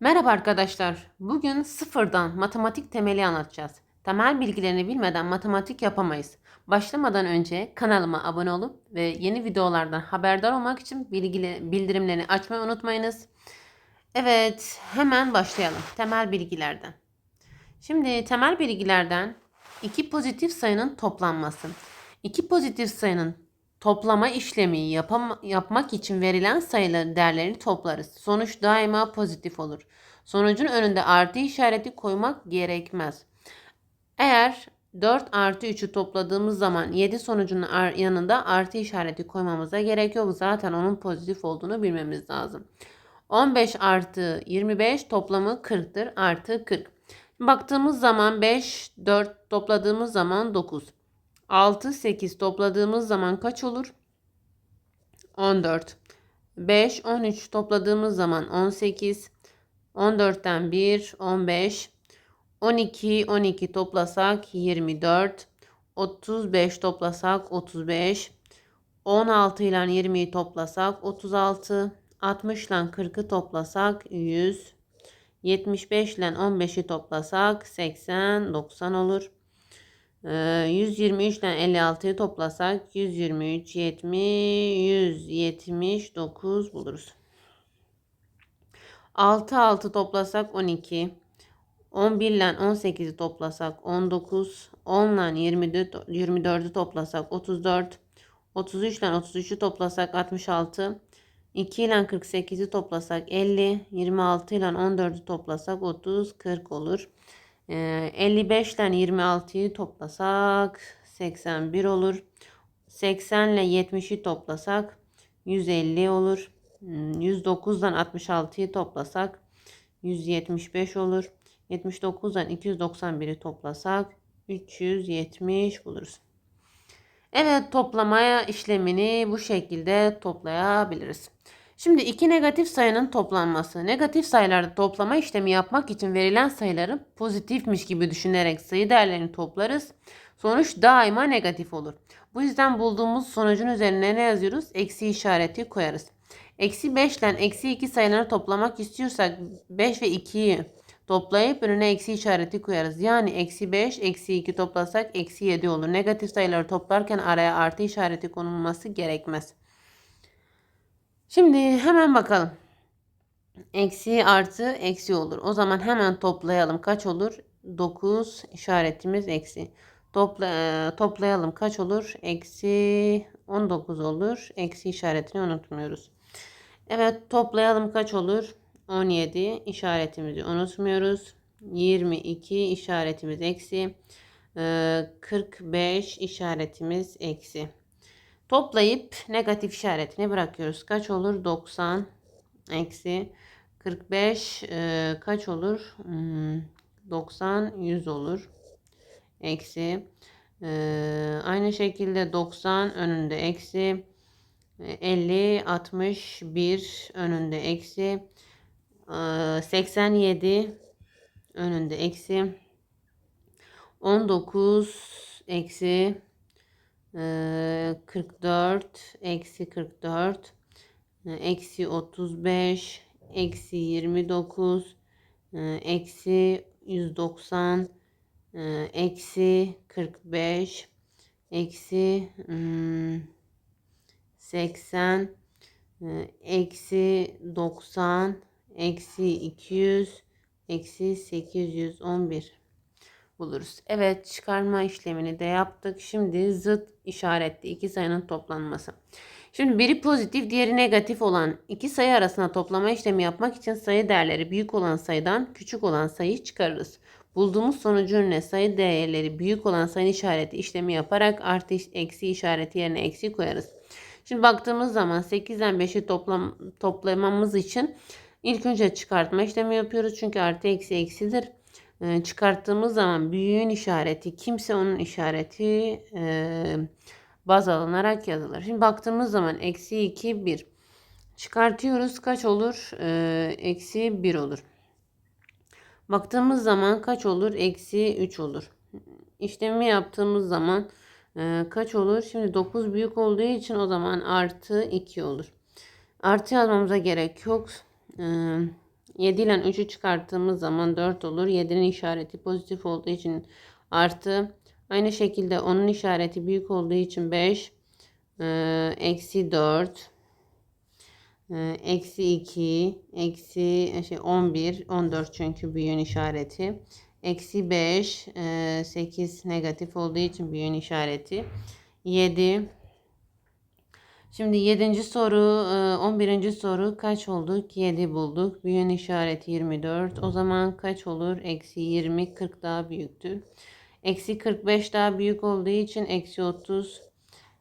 Merhaba arkadaşlar. Bugün sıfırdan matematik temeli anlatacağız. Temel bilgilerini bilmeden matematik yapamayız. Başlamadan önce kanalıma abone olup ve yeni videolardan haberdar olmak için bilgili, bildirimlerini açmayı unutmayınız. Evet, hemen başlayalım. Temel bilgilerden. Şimdi temel bilgilerden iki pozitif sayının toplanması. İki pozitif sayının toplama işlemi yapam- yapmak için verilen sayıların değerlerini toplarız. Sonuç daima pozitif olur. Sonucun önünde artı işareti koymak gerekmez. Eğer 4 artı 3'ü topladığımız zaman 7 sonucunun yanında artı işareti koymamıza gerek yok. Zaten onun pozitif olduğunu bilmemiz lazım. 15 artı 25 toplamı 40'tır. Artı 40. Baktığımız zaman 5, 4 topladığımız zaman 9. 6, 8 topladığımız zaman kaç olur? 14. 5, 13 topladığımız zaman 18. 14'ten 1, 15. 12, 12 toplasak 24. 35 toplasak 35. 16 ile 20'yi toplasak 36. 60 ile 40'ı toplasak 100. 75 ile 15'i toplasak 80, 90 olur. Ee, 123 ile 56'yı toplasak 123, 70, 179 buluruz. 6, 6 toplasak 12. 11 ile 18'i toplasak 19. 10 ile 24, 24'ü toplasak 34. 33 ile 33'ü toplasak 66. 2 ile 48'i toplasak 50. 26 ile 14'ü toplasak 30, 40 olur. Ee, 55 ile 26'yı toplasak 81 olur. 80 ile 70'i toplasak 150 olur. 109'dan 66'yı toplasak 175 olur. 79'dan 291'i toplasak 370 buluruz. Evet toplamaya işlemini bu şekilde toplayabiliriz. Şimdi iki negatif sayının toplanması. Negatif sayılarda toplama işlemi yapmak için verilen sayıları pozitifmiş gibi düşünerek sayı değerlerini toplarız. Sonuç daima negatif olur. Bu yüzden bulduğumuz sonucun üzerine ne yazıyoruz? Eksi işareti koyarız. Eksi 5 ile eksi 2 sayılarını toplamak istiyorsak 5 ve 2'yi toplayıp önüne eksi işareti koyarız. Yani eksi 5, eksi 2 toplasak eksi 7 olur. Negatif sayıları toplarken araya artı işareti konulması gerekmez. Şimdi hemen bakalım. Eksi artı eksi olur. O zaman hemen toplayalım. Kaç olur? 9 işaretimiz eksi. Topla, e, toplayalım. Kaç olur? Eksi 19 olur. Eksi işaretini unutmuyoruz. Evet toplayalım kaç olur? 17 işaretimizi unutmuyoruz. 22 işaretimiz eksi. Ee, 45 işaretimiz eksi. Toplayıp negatif işaretini bırakıyoruz. Kaç olur? 90 eksi 45 e, kaç olur? Hmm, 90 100 olur. Eksi. Ee, aynı şekilde 90 önünde eksi. 50 61 önünde eksi. Ee, 87 önünde eksi. 19 eksi 44 eksi 44 ee, eksi 35 eksi 29 ee, eksi 190 ee, eksi 45 eksi hmm, 80 ee, eksi 90 eksi 200 eksi 811 buluruz. Evet çıkarma işlemini de yaptık. Şimdi zıt işaretli iki sayının toplanması. Şimdi biri pozitif diğeri negatif olan iki sayı arasında toplama işlemi yapmak için sayı değerleri büyük olan sayıdan küçük olan sayıyı çıkarırız. Bulduğumuz sonucun önüne sayı değerleri büyük olan sayı işareti işlemi yaparak artı eksi işareti yerine eksi koyarız. Şimdi baktığımız zaman 8'den 5'i toplam, toplamamız için ilk önce çıkartma işlemi yapıyoruz. Çünkü artı eksi eksidir. Ee, çıkarttığımız zaman büyüğün işareti kimse onun işareti e, baz alınarak yazılır. Şimdi baktığımız zaman eksi 2 1 çıkartıyoruz kaç olur? Ee, eksi 1 olur. Baktığımız zaman kaç olur? Eksi 3 olur. İşlemi yaptığımız zaman e, kaç olur? Şimdi 9 büyük olduğu için o zaman artı 2 olur. Artı yazmamıza gerek yok. E, 7 ile 3'ü çıkarttığımız zaman 4 olur. 7'nin işareti pozitif olduğu için artı. Aynı şekilde onun işareti büyük olduğu için 5. Ee, eksi 4. Ee, eksi 2. Eksi şey 11. 14 çünkü büyüğün işareti. Eksi 5. E, 8 negatif olduğu için büyüğün işareti. 7. Şimdi 7. soru, e, 11. soru kaç olduk? 7 bulduk. Büyüğün işareti 24. O zaman kaç olur? Eksi 20, 40 daha büyüktür. Eksi 45 daha büyük olduğu için eksi 30.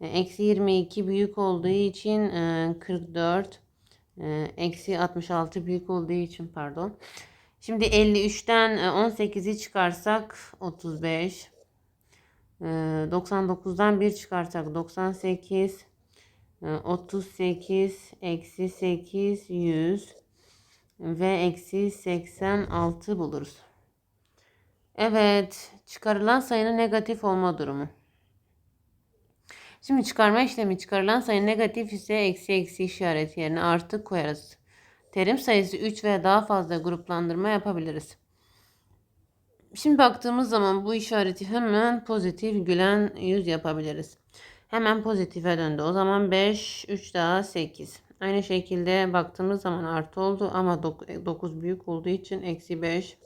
E, Eksi 22 büyük olduğu için e, 44. E, Eksi 66 büyük olduğu için pardon. Şimdi 53'ten e, 18'i çıkarsak 35. E, 99'dan 1 çıkarsak 98. E, 38 eksi 8 100 ve eksi 86 buluruz. Evet, çıkarılan sayının negatif olma durumu. Şimdi çıkarma işlemi çıkarılan sayı negatif ise eksi eksi işareti yerine artı koyarız. Terim sayısı 3 veya daha fazla gruplandırma yapabiliriz. Şimdi baktığımız zaman bu işareti hemen pozitif gülen yüz yapabiliriz. Hemen pozitife döndü. O zaman 5, 3 daha 8. Aynı şekilde baktığımız zaman artı oldu ama 9 büyük olduğu için eksi 5.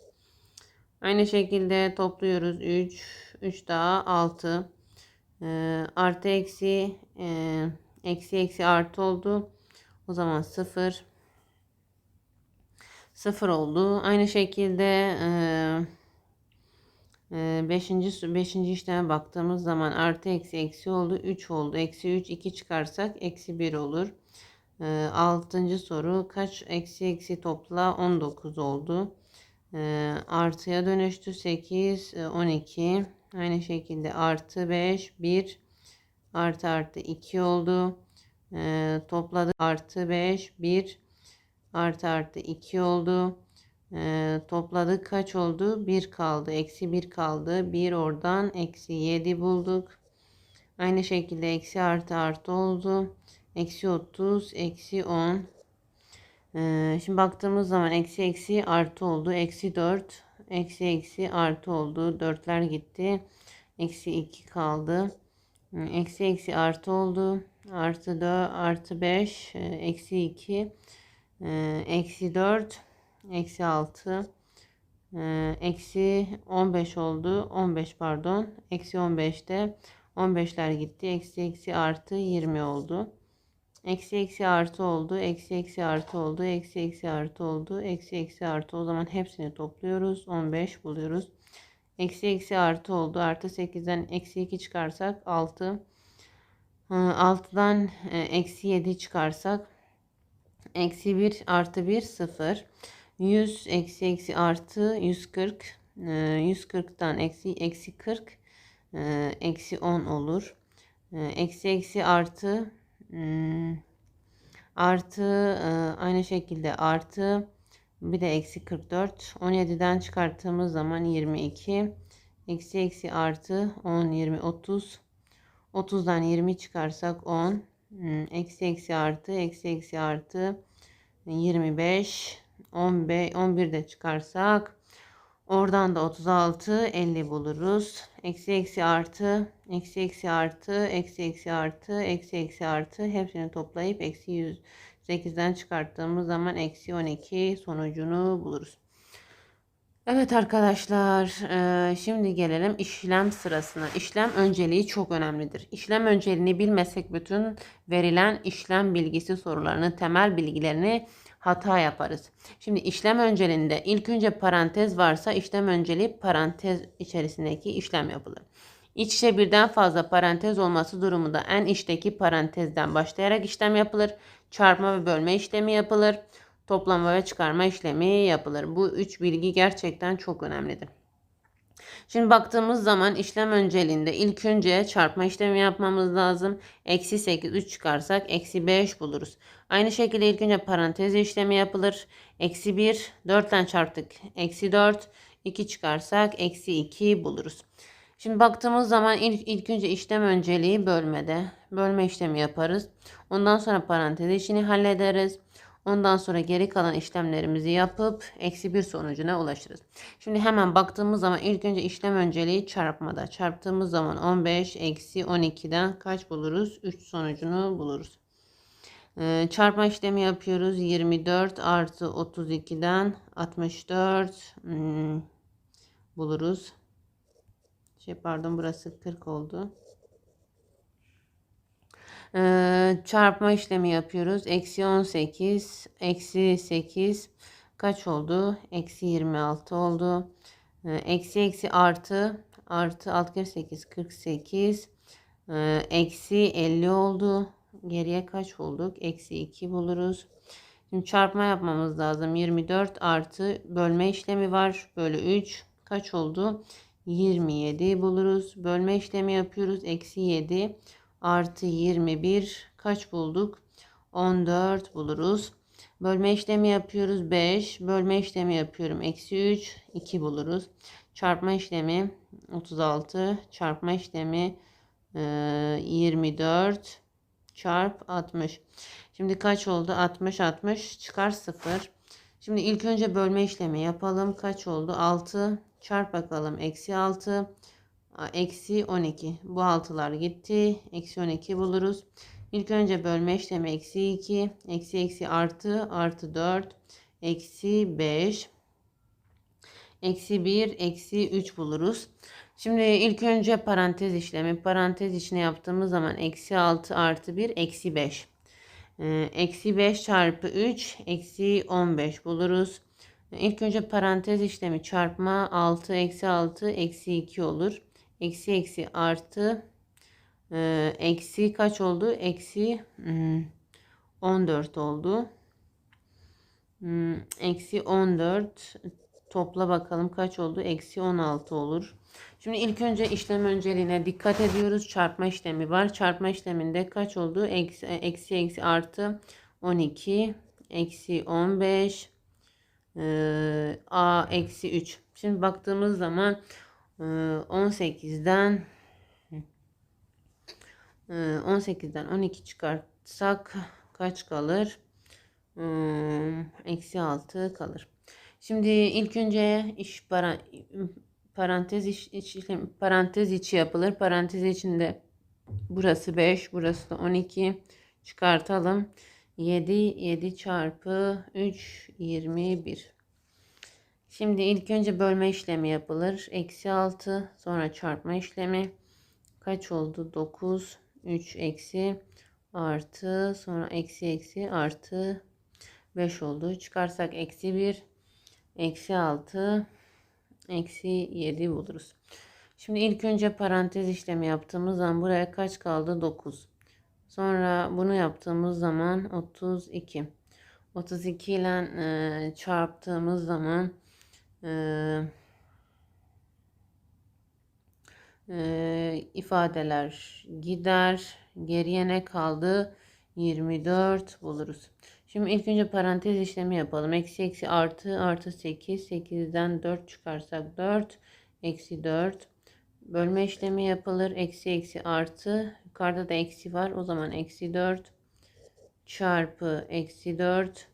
Aynı şekilde topluyoruz. 3, 3 daha 6. Ee, artı eksi, e, eksi eksi artı oldu. O zaman 0. 0 oldu. Aynı şekilde e, 5. 5. işleme baktığımız zaman artı eksi eksi oldu. 3 oldu. Eksi 3 2 çıkarsak eksi 1 olur. E, 6. soru kaç eksi eksi topla 19 oldu. E, artıya dönüştü 8 e, 12. Aynı şekilde artı 5 1 artı artı 2 oldu. E, topladık artı 5 1 artı artı 2 oldu. E, topladık kaç oldu? 1 kaldı. Eksi 1 kaldı. 1 oradan eksi 7 bulduk. Aynı şekilde eksi artı artı oldu. Eksi 30 eksi 10. E, şimdi baktığımız zaman eksi eksi artı oldu. Eksi 4 eksi eksi artı oldu. 4'ler gitti. Eksi 2 kaldı. Eksi eksi artı oldu. Artı 4 artı 5 eksi 2 ee, eksi 4 eksi 6 ee, eksi 15 oldu. 15 pardon. Eksi 15'te 15'ler gitti. Eksi eksi artı 20 oldu. Eksi eksi artı oldu. Eksi eksi artı oldu. Eksi eksi artı oldu. Eksi eksi artı o zaman hepsini topluyoruz. 15 buluyoruz. Eksi eksi artı oldu. Artı 8'den eksi 2 çıkarsak 6 6'dan e, eksi 7 çıkarsak eksi 1 artı 1 0. 100 eksi eksi artı 140. 140'tan ee, eksi eksi 40 ee, eksi 10 olur. Ee, eksi eksi artı artı e, aynı şekilde artı bir de eksi 44. 17'den çıkarttığımız zaman 22. Eksi eksi artı 10 20 30. 30'dan 20 çıkarsak 10. Hmm, eksi eksi artı eksi eksi artı 25 15 11 de çıkarsak oradan da 36 50 buluruz. Eksi eksi artı eksi eksi artı eksi eksi artı eksi eksi artı hepsini toplayıp eksi 108'den çıkarttığımız zaman eksi 12 sonucunu buluruz. Evet arkadaşlar, e, şimdi gelelim işlem sırasına. İşlem önceliği çok önemlidir. İşlem önceliğini bilmesek bütün verilen işlem bilgisi sorularının temel bilgilerini hata yaparız. Şimdi işlem önceliğinde ilk önce parantez varsa işlem önceliği parantez içerisindeki işlem yapılır. İç içe birden fazla parantez olması durumunda en içteki parantezden başlayarak işlem yapılır. Çarpma ve bölme işlemi yapılır toplama ve çıkarma işlemi yapılır. Bu üç bilgi gerçekten çok önemlidir. Şimdi baktığımız zaman işlem önceliğinde ilk önce çarpma işlemi yapmamız lazım. Eksi 8 3 çıkarsak eksi 5 buluruz. Aynı şekilde ilk önce parantez işlemi yapılır. Eksi 1 4 ile çarptık. Eksi 4 2 çıkarsak eksi 2 buluruz. Şimdi baktığımız zaman ilk, ilk önce işlem önceliği bölmede. Bölme işlemi yaparız. Ondan sonra parantez işini hallederiz. Ondan sonra geri kalan işlemlerimizi yapıp eksi 1 sonucuna ulaşırız. Şimdi hemen baktığımız zaman ilk önce işlem önceliği çarpmada. Çarptığımız zaman 15 eksi 12'den kaç buluruz? 3 sonucunu buluruz. Ee, çarpma işlemi yapıyoruz. 24 artı 32'den 64 hmm, buluruz. Şey pardon burası 40 oldu. Ee, çarpma işlemi yapıyoruz. Eksi 18, eksi 8 kaç oldu? Eksi 26 oldu. Ee, eksi eksi artı, artı 6 kere 8, 48. Ee, eksi 50 oldu. Geriye kaç bulduk? Eksi 2 buluruz. Şimdi çarpma yapmamız lazım. 24 artı bölme işlemi var. Bölü 3 kaç oldu? 27 buluruz. Bölme işlemi yapıyoruz. Eksi 7 artı 21 kaç bulduk? 14 buluruz. Bölme işlemi yapıyoruz 5. Bölme işlemi yapıyorum. Eksi 3 2 buluruz. Çarpma işlemi 36. Çarpma işlemi 24 çarp 60. Şimdi kaç oldu? 60 60 çıkar 0. Şimdi ilk önce bölme işlemi yapalım. Kaç oldu? 6 çarp bakalım. Eksi 6 eksi 12. Bu altılar gitti. Eksi 12 buluruz. İlk önce bölme işlemi eksi 2. Eksi eksi artı artı 4. Eksi 5. Eksi 1. Eksi 3 buluruz. Şimdi ilk önce parantez işlemi. Parantez içine yaptığımız zaman eksi 6 artı 1 eksi 5. Ee, eksi 5 çarpı 3 eksi 15 buluruz. İlk önce parantez işlemi çarpma 6 eksi 6 eksi 2 olur. Eksi eksi artı e, eksi kaç oldu? Eksi hmm, 14 oldu. Hmm, eksi 14 topla bakalım kaç oldu? Eksi 16 olur. Şimdi ilk önce işlem önceliğine dikkat ediyoruz. Çarpma işlemi var. Çarpma işleminde kaç oldu? Eksi eksi, eksi artı 12 eksi 15 e, a eksi 3. Şimdi baktığımız zaman 18'den e, 18'den 12 çıkartsak kaç kalır? E, eksi 6 kalır. Şimdi ilk önce iş para, parantez iş, iç, parantez içi yapılır. Parantez içinde burası 5, burası da 12 çıkartalım. 7 7 çarpı 3 21. Şimdi ilk önce bölme işlemi yapılır. Eksi 6 sonra çarpma işlemi. Kaç oldu? 9 3 eksi artı sonra eksi eksi artı 5 oldu. Çıkarsak eksi 1 eksi 6 eksi 7 buluruz. Şimdi ilk önce parantez işlemi yaptığımız zaman buraya kaç kaldı? 9. Sonra bunu yaptığımız zaman 32. 32 ile e, çarptığımız zaman e, ifadeler gider. Geriye ne kaldı? 24 buluruz. Şimdi ilk önce parantez işlemi yapalım. Eksi eksi artı artı 8. 8'den 4 çıkarsak 4. Eksi 4. Bölme işlemi yapılır. Eksi eksi artı. Yukarıda da eksi var. O zaman eksi 4 çarpı eksi 4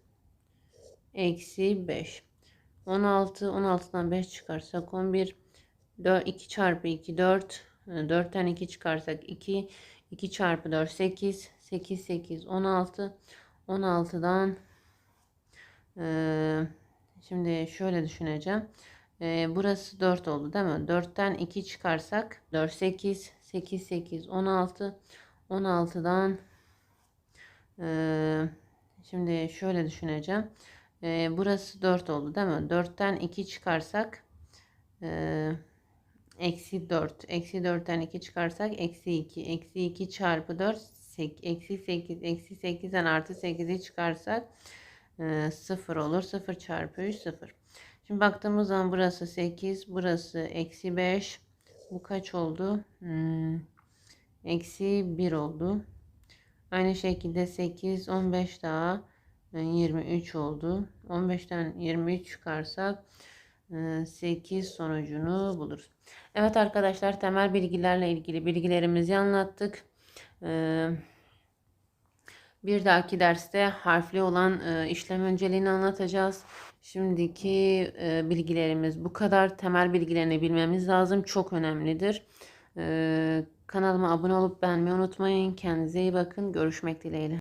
eksi 5. 16. 16'dan 5 çıkarsak 11. 4, 2 çarpı 2 4. 4'ten 2 çıkarsak 2. 2 çarpı 4 8. 8 8 16. 16'dan e, şimdi şöyle düşüneceğim. E, burası 4 oldu değil mi? 4'ten 2 çıkarsak 4 8 8 8 16 16'dan e, şimdi şöyle düşüneceğim. E, burası 4 oldu değil mi? 4'ten 2 çıkarsak e, eksi 4. Eksi 4'ten 2 çıkarsak eksi 2. Eksi 2 çarpı 4 8, eksi 8. Eksi 8'den artı 8'i çıkarsak e, 0 olur. 0 çarpı 3 0. Şimdi baktığımız zaman burası 8. Burası eksi 5. Bu kaç oldu? Hmm, eksi 1 oldu. Aynı şekilde 8, 15 daha 23 oldu. 15'ten 23 çıkarsak 8 sonucunu buluruz. Evet arkadaşlar temel bilgilerle ilgili bilgilerimizi anlattık. Bir dahaki derste harfli olan e, işlem önceliğini anlatacağız. Şimdiki e, bilgilerimiz bu kadar. Temel bilgilerini bilmemiz lazım. Çok önemlidir. E, kanalıma abone olup beğenmeyi unutmayın. Kendinize iyi bakın. Görüşmek dileğiyle.